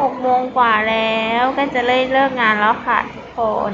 หกโมงกว่าแล้ว ก็จะเลยเลิกงานแล้วค่ะทุกคน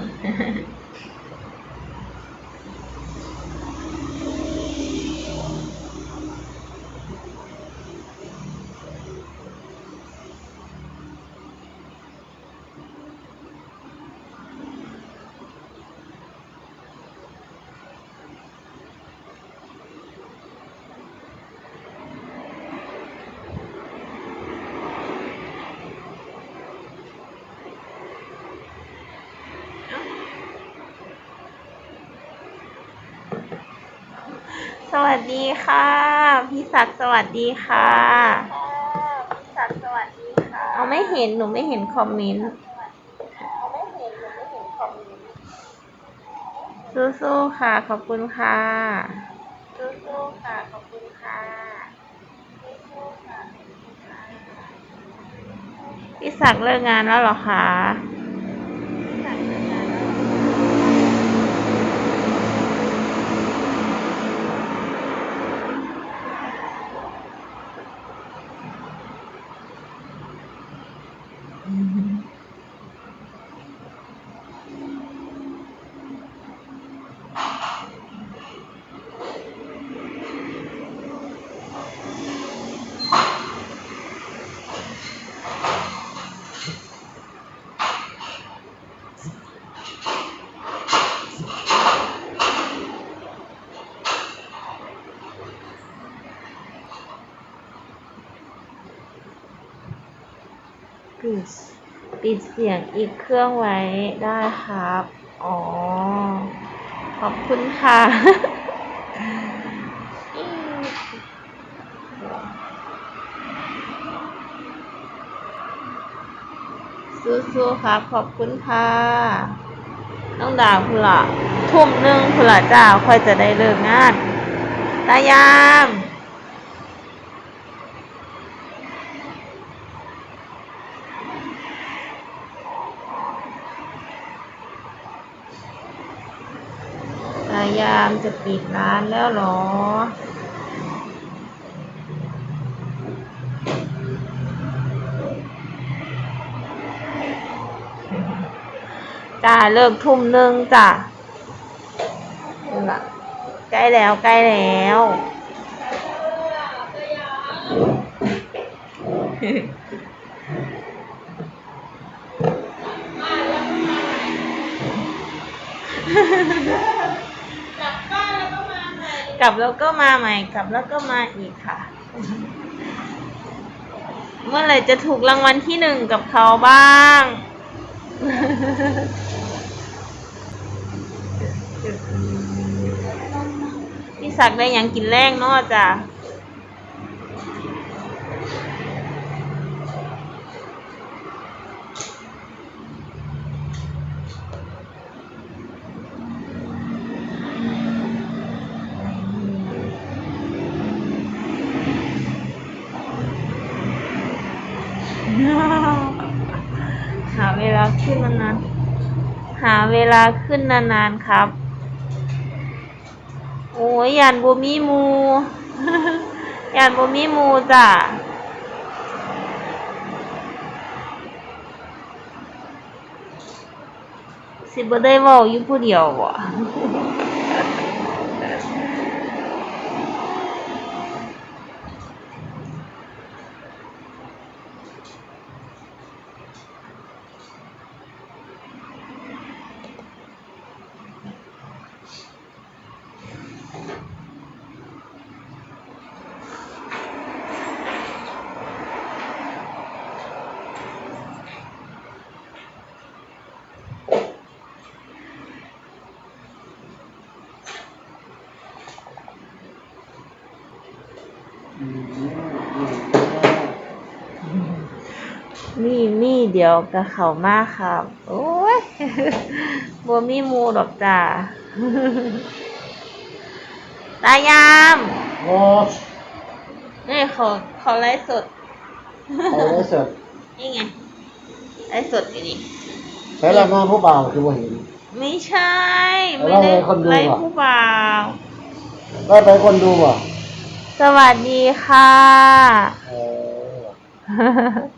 สวัสดีค่ะ พี่ ศักดิ์สวัสดีค่ะพี่ศักดิ์สวัสดีค่ะเอาไม่เห็นหนูไม่เห็นคอมเมนต์เอาไม่เห็นหรือไม่เห็นคอมเมนต์สู้ๆค่ะ ขอบคุณค่ะสู้ๆค่ะ ขอบคุณค่ะสู้ๆค่ะพี่ศักดิ์เลิกงานแล้วเหรอคะ พี่ศักดิ์เลิกงานแล้ว ปิด ปิดเสียงอีกเครื่องไว้ได้ครับ อ๋อ ขอบคุณค่ะสู้ๆครับขอบคุณค่ะต้องด่าพุละทุ่มหนึ่งพุละจ้าค่อยจะได้เลิกงานตายาม ตามจะปิดร้านแล้วเหรอ จ้าเลิกทุ่มหนึ่งจ้ะนั่นล่ะใกล้แล้วใกล้แล้ว กลับแล้วก็มาใหม่กลับแล้วก็มาอีกค่ะ เมื่อไหร่จะถูกรางวัลที่หนึ่งกับเขาบ้างพี่ศักได้ยังกินแรงเนาะจ้ะ หาเวลาขึ้นนานๆหา เวลาขึ้นนานๆครับ โอ้ยยันบ่มีมูยันบ่มีมูจ้ะสิบ่ได้เว้าอยู่ผู้เดียวบ่ มีมี เดี๋ยวก็เข้ามาครับ โอ้ยบ่มีหมูดอกจ้าตายามโอ้นี่เขาเขาไลฟ์สดเอาได้เสร็จนี่ไงไลฟ์สดอยู่นี่ใช้ละมาผู้บ่าวคือบ่เห็น ไม่ใช่แล้วไม่ได้เราคนดูไลฟ์อะผู้บ่าวได้ไปคนดูบ่สวัสดีค่ะเออ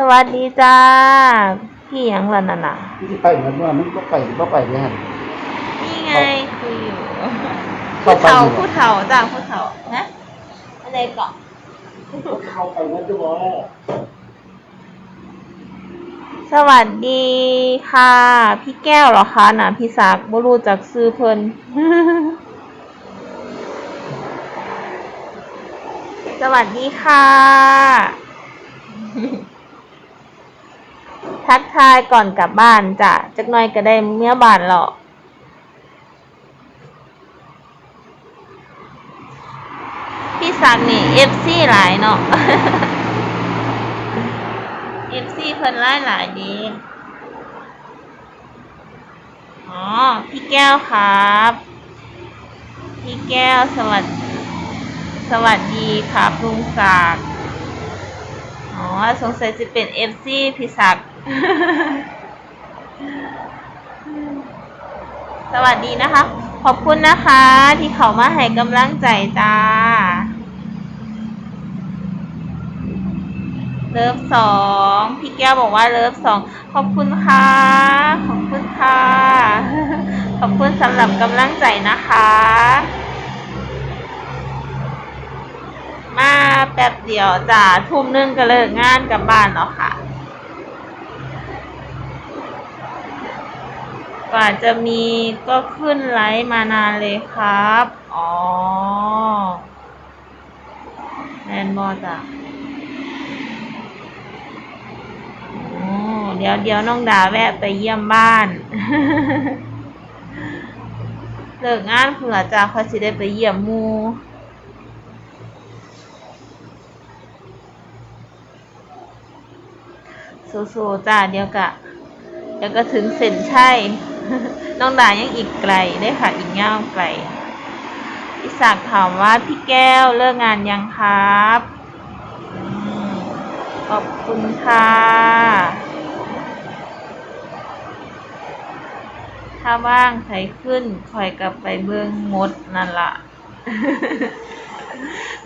สวัสดีจ้าพี่หยังล่ะนั่นน่ะที่ไปเหมือนว่ามันก็ไปก็ไปเนี่ยฮะนี่ไงคุยอยู่เข้าผู้ไปเฒ่าอยู่ผู้เฒ่าจ้าผู้เฒ่านะอะไรก่อนเข้าไปนั่นจะบอกสวัสดีค่ะ พี่แก้วเหรอคะน่ะพี่ศักดิ์บ่รู้จักซื้อเพิ่นสวัสดีค่ะ ทักทายก่อนกลับบ้านจ้ะจักหน่อยก็ได้เมื่อบานหรอกพี่ศักดิ์นี่ FC หลายเนาะ FC เพิ่นหลายหลายดี อ๋อ พี่แก้วครับ พี่แก้วสวัสดีสวัสดีครับลุงศักดิ์อ๋อ สงสัยจะเป็น FC พี่ศักดิ์ สวัสดีนะคะ ขอบคุณนะคะ ที่เขามาให้กำลังใจจ้า เลิฟสองพี่แก้วบอกว่าเลิฟสองขอบคุณค่ะ ขอบคุณค่ะ ขอบคุณสำหรับกำลังใจนะคะ มาแป๊บเดียวจ้าทุ่มหนึงก็เลิกงานกลับบ้านแล้วค่ะ กว่าจะมีก็ขึ้นไลฟ์มานานเลยครับ อ๋อแมนบอจ้ะโอ้เดี๋ยวเดี๋ยวน้องดาแวะไปเยี่ยมบ้าน เลิกงานเผื่อจะเขาสิได้ไปเยี่ยมหมูสู้ๆจ้าเดี๋ยวกะ เดี๋ยวก็ถึงเส้นชัย น้องดายังอีกไกลได้ค่ะอีกย่าไกลพี่ศักถามว่าพี่แก้วเลิกงานยังครับขอบคุณค่ะถ้าว่างใส่ขึ้นคอยกลับไปเบิ้งมดนั่นละ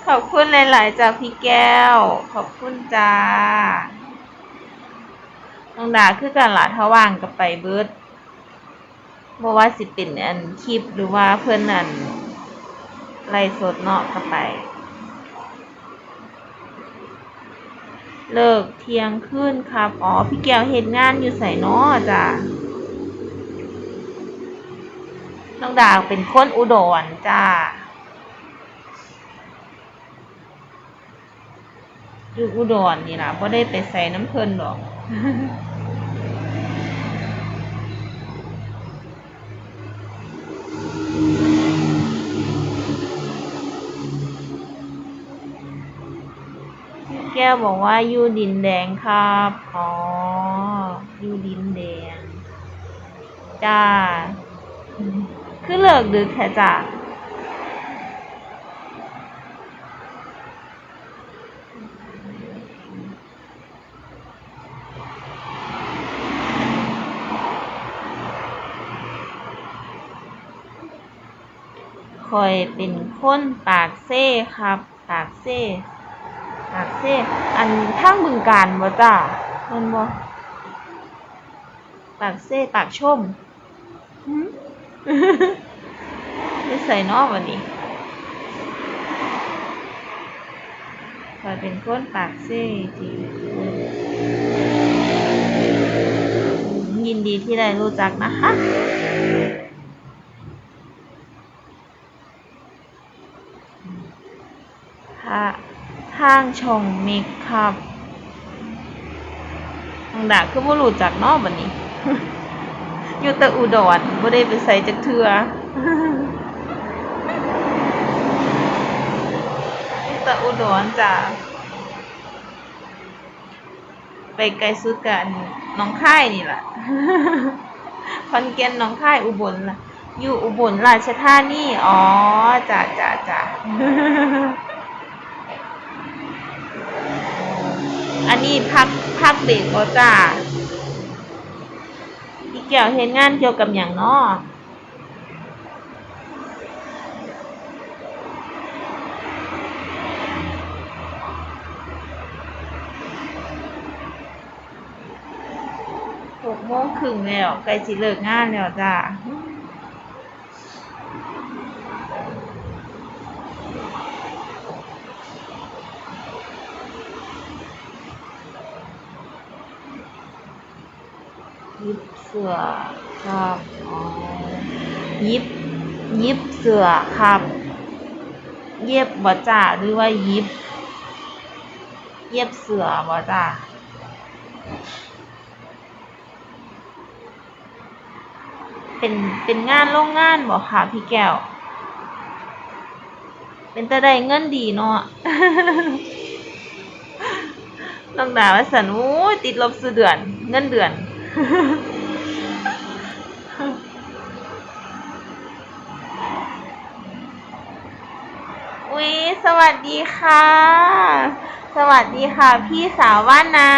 ขอบคุณหลาย ๆจ้าพี่แก้ว ขอบคุณจ้าน้องดาคือกันละถ้าว่างก็ไปเบิด บ่ว่าสิเป็นอันคลิปหรือว่าเพื่อนอันไล่สดเนาะก็ไป เลิกเที่ยงคืนครับ อ๋อ พี่แก้วเฮ็ดงานอยู่ไสเนาะจ้ะน้องดาวเป็นคนอุดรจ้าอยู่อุดรนี่ล่ะบ่ได้ไปใส่น้ำเพิ่นดอก แก้วบอกว่าอยู่ดินแดงครับ อ๋ออยู่ดินแดง จ้า คือเลิกดึกแค่จ้า คอยเป็นคนปากเซ่ครับ ปากเซ่ปากเซ่อันทางบึงการบ่จ้าแม่นบ่ปากเซ่ปากชมหึไม่ใส่นอกวันนี้คอยเป็นคนปากเซ่ทียินดีที่ได้รู้จักนะคะ ทาทางชงมิกครับทางดาคือบ่รู้จักนอกบัดนี้ อยู่แต่อุดรบ่ได้ไปใส่จักเทืออยู่แต่อุดรจ้ะไปไกลสุดกันน้องค่ายนี่แหละขอนแก่นน้องค่ายอุบลล่ะ อยู่อุบลราชธานี อ๋อจ้ะจ้ะจ้ะ อันนี้พักพักเบรกบ่จ้าพี่แก้วเฮ็ดงานเกี่ยวกับหยังเนาะหกโมงครึ่งแล้วใกล้สิเลิกงานแล้วจ้า ยิบ เสือครับอ๋อยิบ ยิบเสือครับ เย็บบ่จ่าหรือว่ายิบ เย็บเสือบ่จ่าเป็น เป็นงานโรงงานบ่ค่ะพี่แก้ว เป็นตะได้เงินดีเนาะน้องดาว่าสันโอ้ยติดลบซื้อเดือน เงินเดือน อุ๊ยสวัสดีค่ะ สวัสดีค่ะ พี่สาวว่านนา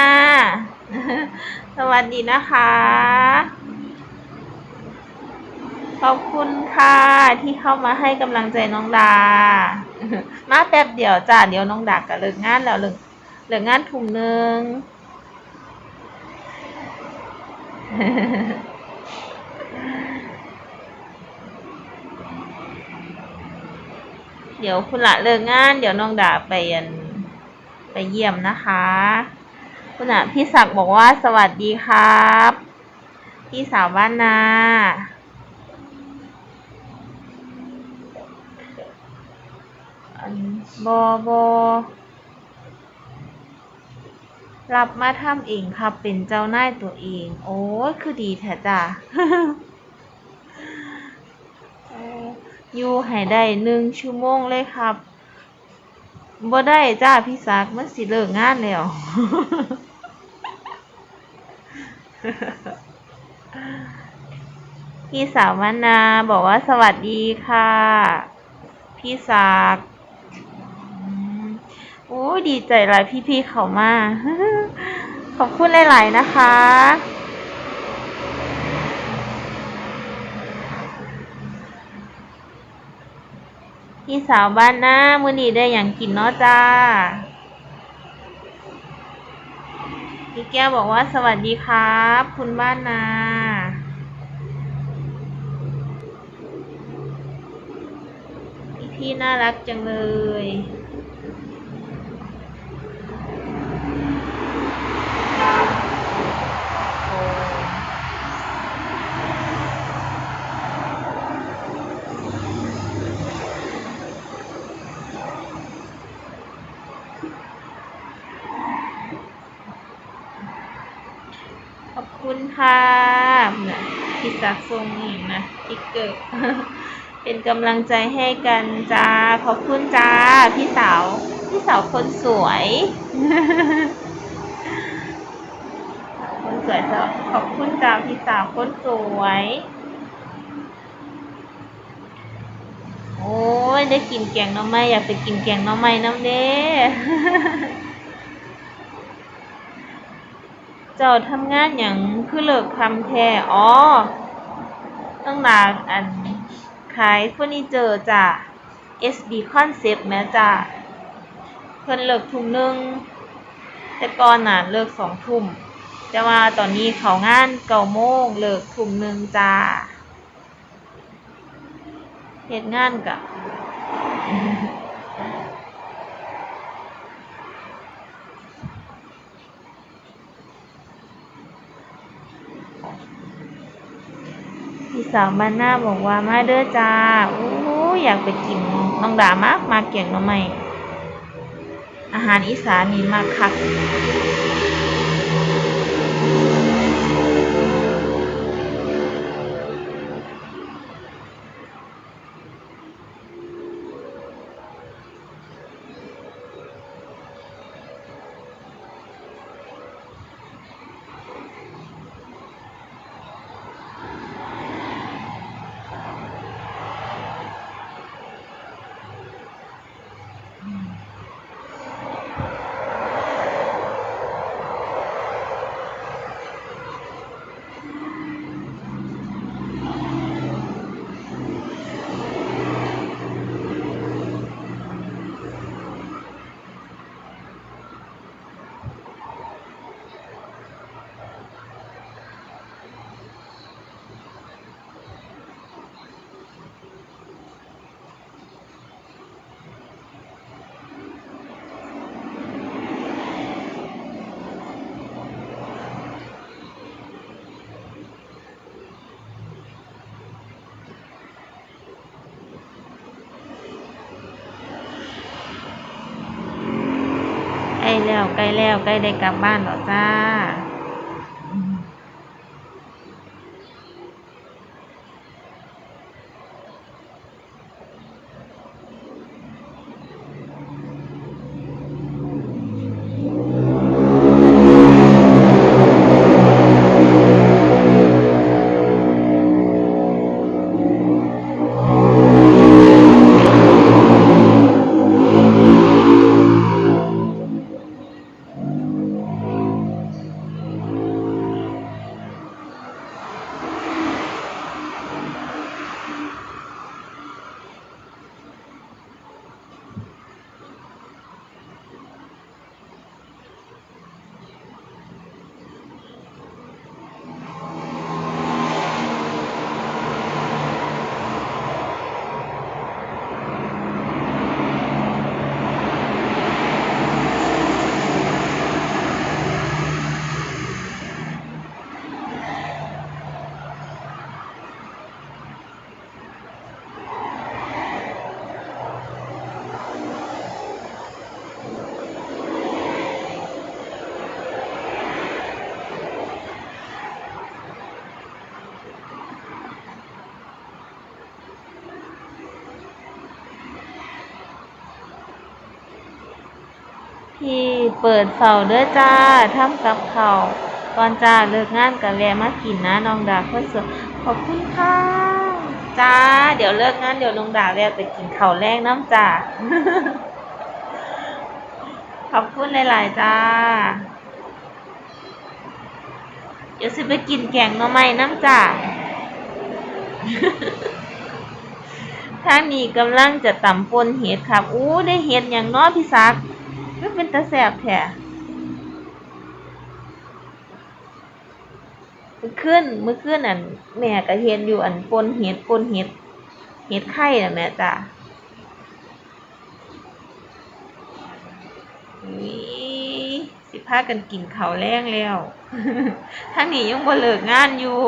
สวัสดีนะคะ ขอบคุณค่ะ ที่เข้ามาให้กำลังใจน้องดา มาแป๊บเดียวจ้าเดี๋ยวน้องดาก็เลิกงานแล้วเลิกเลิกงานทุ่มหนึ่ง เดี๋ยวคุณละเลิกงาน เดี๋ยวน้องดาไปยันไปเยี่ยมนะคะ คุณละพี่ศักดิ์บอกว่าสวัสดีครับ พี่สาวบ้านนาบอบอรับมาทำเองครับ เป็นเจ้านายตัวเอง โอ้คือดีแท้จ้ะ อยู่ให้ได้หนึ่งชั่วโมงเลยครับบ่ได้จ้าพี่ซักมันสิเลิกงานแล้วพี่สาวมนาบอกว่าสวัสดีค่ะ พี่ซักอืมโอ้ดีใจหลายพี่ๆเขามา ขอบคุณหลาย ๆ นะคะ พี่สาวบ้านนามื้อนี้ได้อย่างกินเนาะจ้า พี่แก้วบอกว่าสวัสดีครับ คุณบ้านนาพี่พี่ๆน่ารักจังเลย โอ้ขอบ ค่ะนะพี่ซักทรงอีกนะติ๊กเกอร์เป็นกำลังใจให้กันจ้า ขอบคุณจ้า พี่สาว พี่สาวคนสวยคนสวยจ้าขอบคุณจ้า พี่สาวคนสวย โอ้ย ได้กินแกงน้ำไม้อยากไปกินแกงน้ำไม้น้ำเด้ เจ้าทำงานอย่างคือเลิกทำแท้อ๋อต้องลาอันขายเฟอร์นิเจอร์จ้ะ SB Concept แม้จ้าเพิ่นเลิกทุ่มหนึง แต่ก่อนน่ะเลิกสองทุ่ม แต่ว่าตอนนี้เขางานเก้าโมงเลิกทุ่มหนึ่งจ้าเฮ็ดงานกะ สาวบ้านหน้าบอกว่ามาเด้อจ้าโอ้อยากไปกินน้องดามากมาเก่งน้องใหม่อาหารอีสานนี่มากคัก แล้วใกล้แล้วใกล้ได้กลับบ้านแล้วจ้า พี่ เปิดเฝ้าเด้อจ้าทำกับเขาก่อนจ้าเลิกงานกันแวะมากินนะน้องดาคนสวยขอบคุณค่ะจ้า เดี๋ยวเลิกงานเดี๋ยวน้องดาแวะไปกินข้าวแรงน้ำจ้าขอบคุณหลายๆจ้า เดี๋ยวสิไปกินแกงหน่อไม้น้ำจ้าท่างนี้กำลังจะต่ำปนเห็ดครับ อู้ได้เห็ดอย่างน้อพี่ซัก ก็เป็นตาแสบแท้มือขึ้นมือขึ้นอันแม่ก็เห็นอยู่อันปนเห็ดปนเห็ดเห็ดไข่น่ะแม่จ้ะนี่สิพากันกินเขาแรงแล้วทางนี้ยังบ่เลิกงานอยู่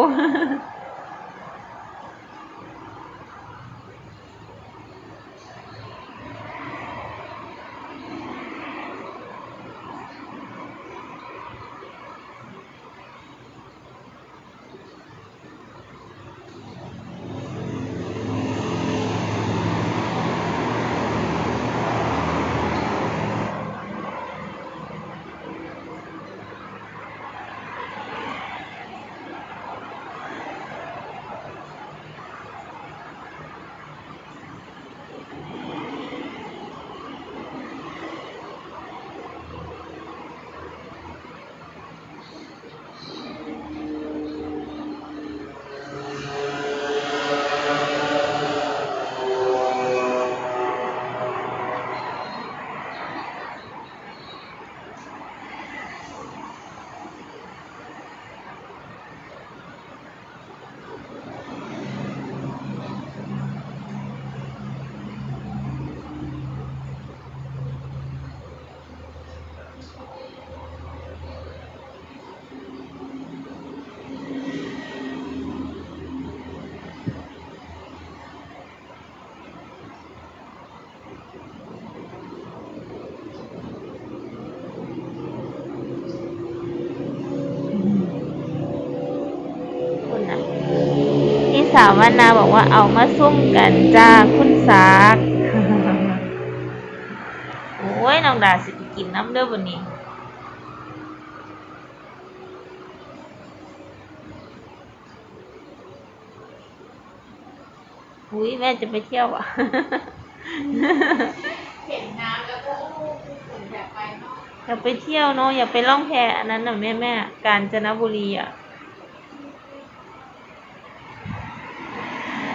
สาววันนาบอกว่าเอามาซุ่มกันจ้าคุณสากโอ้ยน้องดาสิไปกินน้ำเด้อวันนี้อุ้ยแม่จะไปเที่ยวอะเห็นน้ำแล้วก็ลูกถึงแบบไปเนาะอยากไปเที่ยวเนาะอยากไปล่องแพอันนั้นน่ะแม่แม่กาญจนบุรีอะ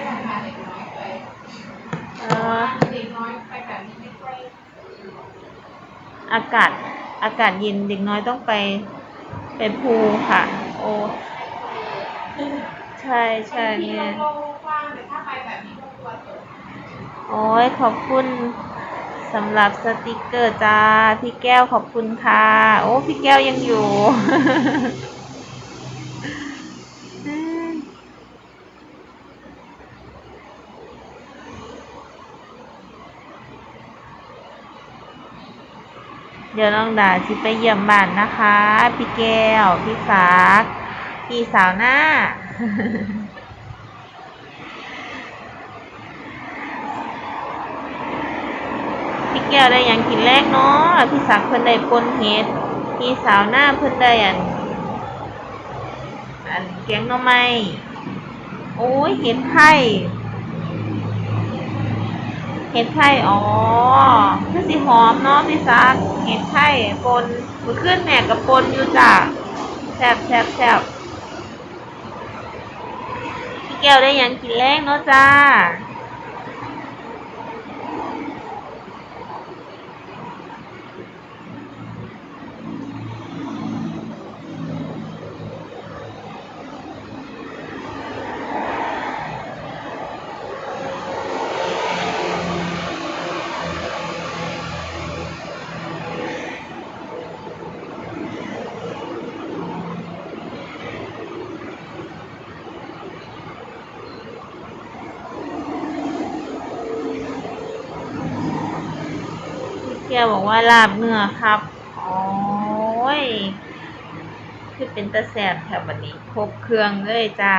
ราคาเด็กน้อยไป เอากาศอากาศเย็นเด็กน้อยต้องไปไปภูค่ะ โอ้ใช่ใช่ที่แม่โล่งๆกว้างแต่ถ้าไปแบบนี้ก็กลัวตกโอ้ยขอบคุณสำหรับสติกเกอร์จ้า พี่แก้วขอบคุณค่ะ โอ้ พี่แก้วยังอยู่ เดี๋ยวน้องดาชิไปเยี่ยมบ้านนะคะ พี่แก้ว พี่สากพี่สาวหน้า พี่แก้วได้หยังกินแรกเนาะพี่สักเพิ่นได้ปนเห็ดพี่สาวหน้าเพิ่นได้อันอันแกงหน่อไม้โอ้ยเห็ดไข่ เห็ดไข่อ๋อคือสีหอมเนาะพี่ซักเห็ดไข่ปนมันขึ้นแม่กับปนอยู่จ้ะแซ่บแซ่บแซ่บพี่แก้วได้ยังกินแรกเนาะจ้า พี่แก้วบอกว่าลาบเนื้อครับ โอ้ย คือเป็นตะแสบแถวบันนี้ครบเครื่องเลยจ้า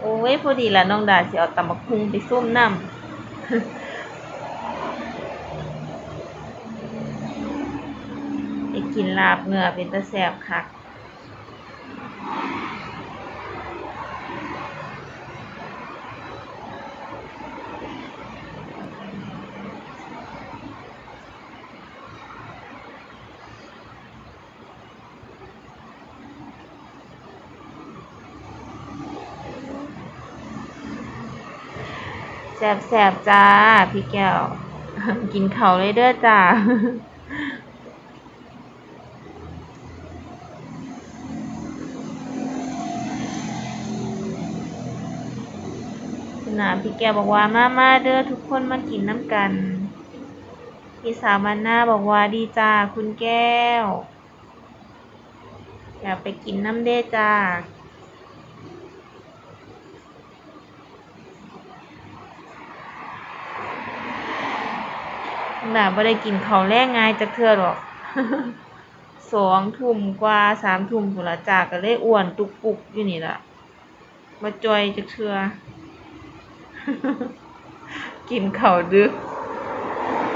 โอ้ยพอดีละน้องดาสิเอาตำบักคุงไปซุ่มน้ำไปกินลาบเนื้อเป็นตะแสบคัก แสบๆจ้า พี่แก้ว กินเขาเลยเด้อจ้าคุณนาพี่แก้วบอกว่ามามาเด้อทุกคนมากินน้ำกัน พี่สาวมันหน้าบอกว่าดีจ้าคุณแก้ว อยากไปกินน้ำเด้อจ้า น่ะบ่ได้กินข้าวแลงง่ายจักเทื่อหรอกสองทุ่มกว่าสามทุ่มผุ่ละจาก็เลยอ้วนตุกปุกอยู่นี่ละมาจอยจักเทื่อกินข้าวดึก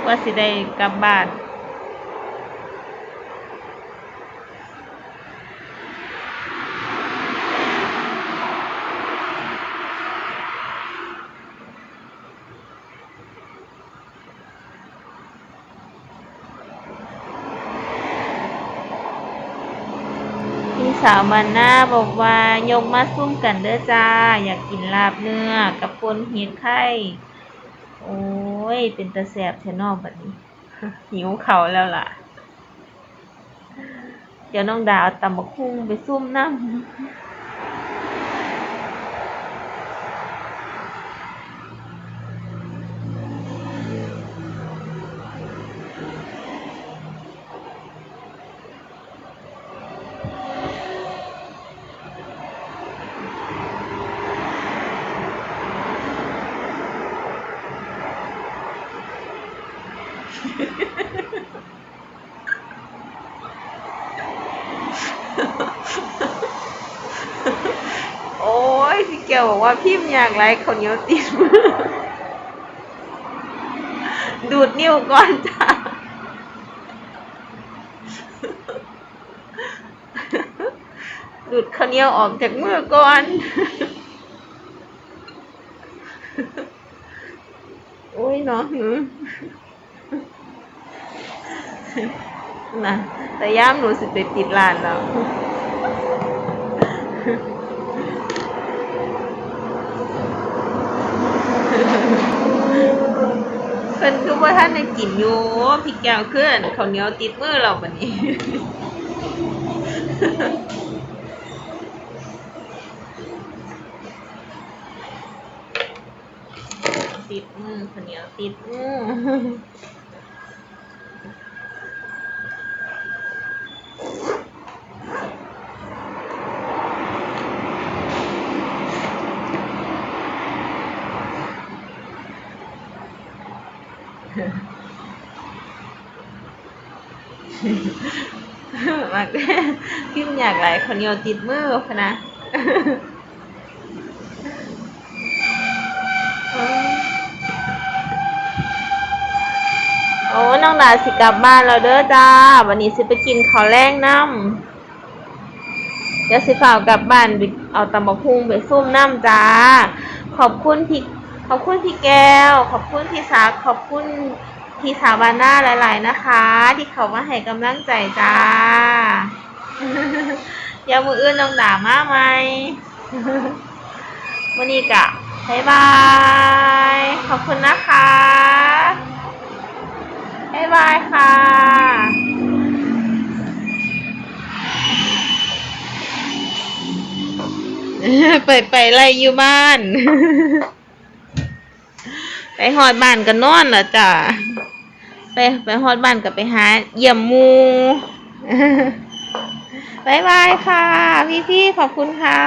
ว่าสิได้กลับบ้านาวมันหน้าบอกว่ายกมาซุ่มกันเด้อจ้า อยากกินลาบเนื้อกับปนเห็ดไข่ โอ้ย เป็นตะแสบแทนอกแบบนี้ หิวเขาแล้วล่ะ เดี๋ยวน้องดาวตำบักคุ้งไปซุ่มน้ำ โอ้ย พี่แก้ว บอกว่าพิมพ์อยากไลค์คนเหนียวติดมือ ดูดนิ้วก่อนจ้าดูดข้าวเหนียวออกจากมือก่อน โอ้ยเนาะหนูนะแต่ย่ามหนูสิไปปิดร้านแล้ว พิ่นคือว่าท่านได้กินอยู่พี่แก้วขึ้นเขาเหนียวติดมือเราบัดนี้ ติดมือเขาเหนียวติดมือ มากพิมพ์อยากไหลายคนเดียวติดมือพนะโอ้น้องดาสิกลับบ้านแล้วเด้อจ้า วันนี้สิไปกินข้าวแรงน้ำเดี๋ยวสิฝ่าวกลับบ้านเอาตำบักหุ่งไปซุ่มน้ำจ้า ขอบคุณพี่ขอบคุณพี่แก้ว ขอบคุณพี่สาขอบคุณ พี่สาวบาน่าหลาย ๆ นะคะ ที่เขามาให้กำลังใจจ้าเดี๋ยวมืออื่นน้องด่ามากไหมวันนี้กะบ๊ายบาย ขอบคุณนะคะบ๊ายบายค่ะไปไปไล่อยู่บ้าน ไปหอดบ้านก็นอนละจ้ะไปไปฮอดบ้านก็ไปหาเยี่ยมมูบายบายค่ะ พี่พี่ขอบคุณค่ะ